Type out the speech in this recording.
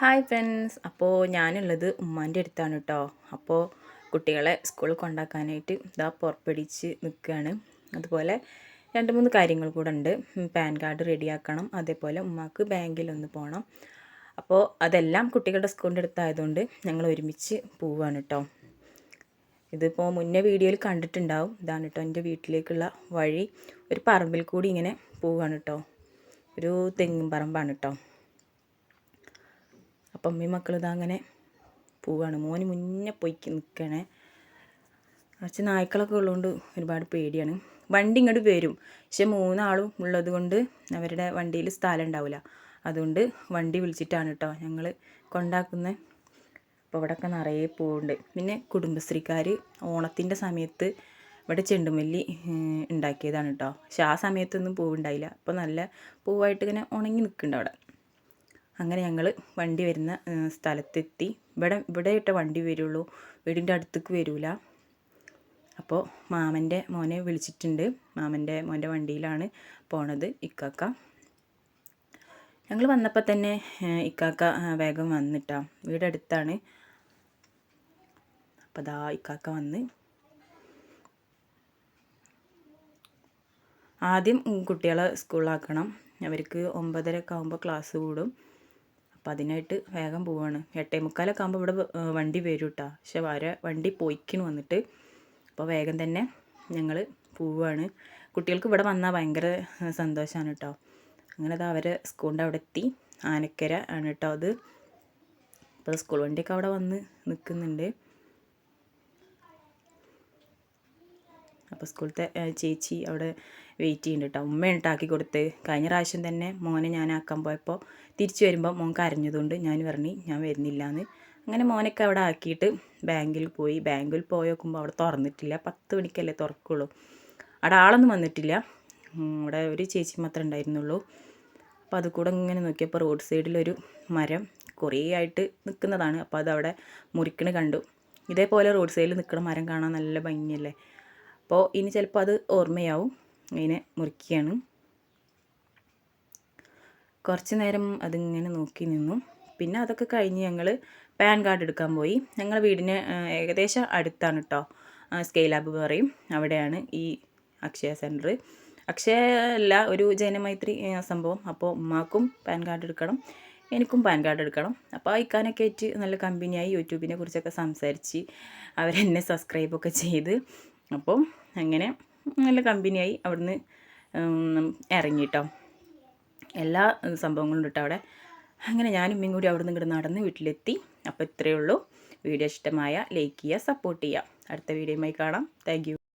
Hi friends അപ്പോൾ ഞാനുള്ളത് ഉമ്മാന്റെ അടുത്താണ് കേട്ടോ അപ്പോൾ കുട്ടികളെ സ്കൂളിൽ കൊണ്ടാക്കാനായിട്ട് ഇതാ പുറപ്പെടിച്ച് നിൽക്കുകയാണ് അതുപോലെ രണ്ട് മൂന്ന് കാര്യങ്ങൾ കൂടെ ഉണ്ട്. പാൻ കാർഡ് റെഡിയാക്കണം. അതേപോലെ ഉമ്മാക്ക് ബാങ്കിൽ ഒന്ന് പോകണം അപ്പോൾ അതെല്ലാം കുട്ടികളുടെ സ്കൂളിന്റെ അടുത്തായതുകൊണ്ട് ഞങ്ങൾ ഒരുമിച്ച് പോവുകയാണ് കേട്ടോ ഇതിപ്പോൾ മുന്നേ വീഡിയോയിൽ കണ്ടിട്ടുണ്ടാവും. ഇതാണ് കേട്ടോ എന്റെ വീട്ടിലേക്കുള്ള വഴി. ഒരു പറമ്പിൽ കൂടി ഇങ്ങനെ പോവുകയാണ് കേട്ടോ ഒരു തെങ്ങും പറമ്പാണ് കേട്ടോ മക്കളും ഇതാ അങ്ങനെ പോവാണ്. മോന് മുന്നേ പോയി നിൽക്കണേ കുറച്ച് നായ്ക്കളൊക്കെ ഉള്ളതുകൊണ്ട് ഒരുപാട് പേടിയാണ്. വണ്ടി ഇങ്ങോട്ട് വരും. പക്ഷെ മൂന്നാളും ഉള്ളത് കൊണ്ട് അവരുടെ വണ്ടിയിൽ സ്ഥലം ഉണ്ടാവില്ല അതുകൊണ്ട് വണ്ടി വിളിച്ചിട്ടാണ് കേട്ടോ ഞങ്ങൾ കൊണ്ടാക്കുന്നത് അപ്പോൾ ഇവിടെയൊക്കെ നിറയെ പൂവുണ്ട്. പിന്നെ കുടുംബശ്രീക്കാർ ഓണത്തിന്റെ സമയത്ത് ഇവിടെ ചെണ്ടുമല്ലി ഉണ്ടാക്കിയതാണ് കേട്ടോ പക്ഷെ ആ സമയത്തൊന്നും പൂവുണ്ടായില്ല. അപ്പോൾ നല്ല പൂവായിട്ട് ഇങ്ങനെ ഉണങ്ങി നിൽക്കുന്നുണ്ട് അവിടെ. അങ്ങനെ ഞങ്ങൾ വണ്ടി വരുന്ന സ്ഥലത്തെത്തി. ഇവിടെ ഇട്ട വണ്ടി വരുള്ളൂ. വീടിന്റെ അടുത്തേക്ക് വരില്ല അപ്പോൾ മാമന്റെ മോനെ വിളിച്ചിട്ടുണ്ട്. മാമന്റെ മോന്റെ വണ്ടിയിലാണ് പോണത് ഇക്കാക്ക. ഞങ്ങൾ വന്നപ്പോൾ തന്നെ ഇക്കാക്ക വേഗം വന്നിട്ടാ. വീടടുത്താണ് അപ്പോൾ ദാ ഇക്കാക്ക വന്ന്. ആദ്യം കുട്ടികളെ സ്കൂളിലാക്കണം. അവർക്ക് ഒമ്പതരയൊക്കെ ആകുമ്പോൾ ക്ലാസ് കൂടും. അപ്പോൾ അതിനായിട്ട് വേഗം പോവാണ്. എട്ടേ മുക്കാലൊക്കെ ആകുമ്പോൾ ഇവിടെ വണ്ടി വരും കേട്ടോ പക്ഷെ വര വണ്ടി പോയിക്കണ് വന്നിട്ട്. അപ്പോൾ വേഗം തന്നെ ഞങ്ങൾ പോവുകയാണ് കുട്ടികൾക്ക് ഇവിടെ വന്നാൽ ഭയങ്കര സന്തോഷമാണ് കേട്ടോ അങ്ങനെ അത് അവരെ സ്കൂളിന്റെ അവിടെ എത്തി. ആനക്കര ആണ് കേട്ടോ അത്. അപ്പോൾ സ്കൂൾ വണ്ടിയൊക്കെ അവിടെ വന്ന് നിൽക്കുന്നുണ്ട് അപ്പോൾ സ്കൂളത്തെ ചേച്ചി അവിടെ വെയിറ്റ് ചെയ്യുന്നുണ്ട് കേട്ടോ ഉമ്മ ഉണ്ടാക്കി കൊടുത്ത്. കഴിഞ്ഞ പ്രാവശ്യം തന്നെ മോനെ ഞാൻ ആക്കാൻ പോയപ്പോൾ തിരിച്ചു വരുമ്പോൾ മോൻ കരഞ്ഞതുകൊണ്ട് ഞാൻ പറഞ്ഞു ഞാൻ വരുന്നില്ല എന്ന് അങ്ങനെ മോനൊക്കെ അവിടെ ആക്കിയിട്ട് ബാങ്കിൽ പോയി. ബാങ്കിൽ പോയി നോക്കുമ്പോൾ അവിടെ തുറന്നിട്ടില്ല. പത്ത് മണിക്കല്ലേ തുറക്കുള്ളൂ. അവിടെ ആളൊന്നും വന്നിട്ടില്ല. അവിടെ ഒരു ചേച്ചി മാത്രമേ ഉണ്ടായിരുന്നുള്ളൂ. അപ്പോൾ അത് കൂടെ ഇങ്ങനെ നോക്കിയപ്പോൾ റോഡ് സൈഡിലൊരു മരം കുറേ ആയിട്ട് നിൽക്കുന്നതാണ് അപ്പോൾ അതവിടെ മുറിക്കണ് കണ്ടു. ഇതേപോലെ റോഡ് സൈഡിൽ നിൽക്കുന്ന മരം കാണാൻ നല്ല ഭംഗിയല്ലേ? അപ്പോൾ ഇനി ചിലപ്പോൾ അത് ഓർമ്മയാവും. ഇങ്ങനെ മുറിക്കുകയാണ്. കുറച്ച് നേരം അതിങ്ങനെ നോക്കി നിന്നു. പിന്നെ അതൊക്കെ കഴിഞ്ഞ് ഞങ്ങൾ പാൻ കാർഡ് എടുക്കാൻ പോയി. ഞങ്ങൾ വീടിന് ഏകദേശം അടുത്താണ് കേട്ടോ സ്കെയിൽ ആപ്പ് പറയും. അവിടെയാണ് ഈ അക്ഷയ സെന്റർ അക്ഷയ അല്ല ഒരു ജനമൈത്രി സംഭവം. അപ്പോൾ ഉമ്മാക്കും പാൻ കാർഡ് എടുക്കണം. എനിക്കും പാൻ കാർഡ് എടുക്കണം. അപ്പോൾ ഇക്കാനൊക്കെ ആയിട്ട് നല്ല കമ്പനിയായി യൂട്യൂബിനെ കുറിച്ചൊക്കെ സംസാരിച്ച് അവരെന്നെ സബ്സ്ക്രൈബൊക്കെ ചെയ്ത് അപ്പം അങ്ങനെ നല്ല കമ്പനിയായി അവിടുന്ന് ഇറങ്ങി കേട്ടോ എല്ലാ സംഭവങ്ങളും ഉണ്ട് അവിടെ. അങ്ങനെ ഞാനും ഇമ്മയും കൂടി അവിടുന്ന് ഇങ്ങോട്ട് നടന്ന് വീട്ടിലെത്തി. അപ്പോൾ ഇത്രയേ ഉള്ളൂ. വീഡിയോ ഇഷ്ടമായ ലൈക്ക് ചെയ്യുക സപ്പോർട്ട് ചെയ്യുക. അടുത്ത വീഡിയോയുമായി കാണാം. താങ്ക്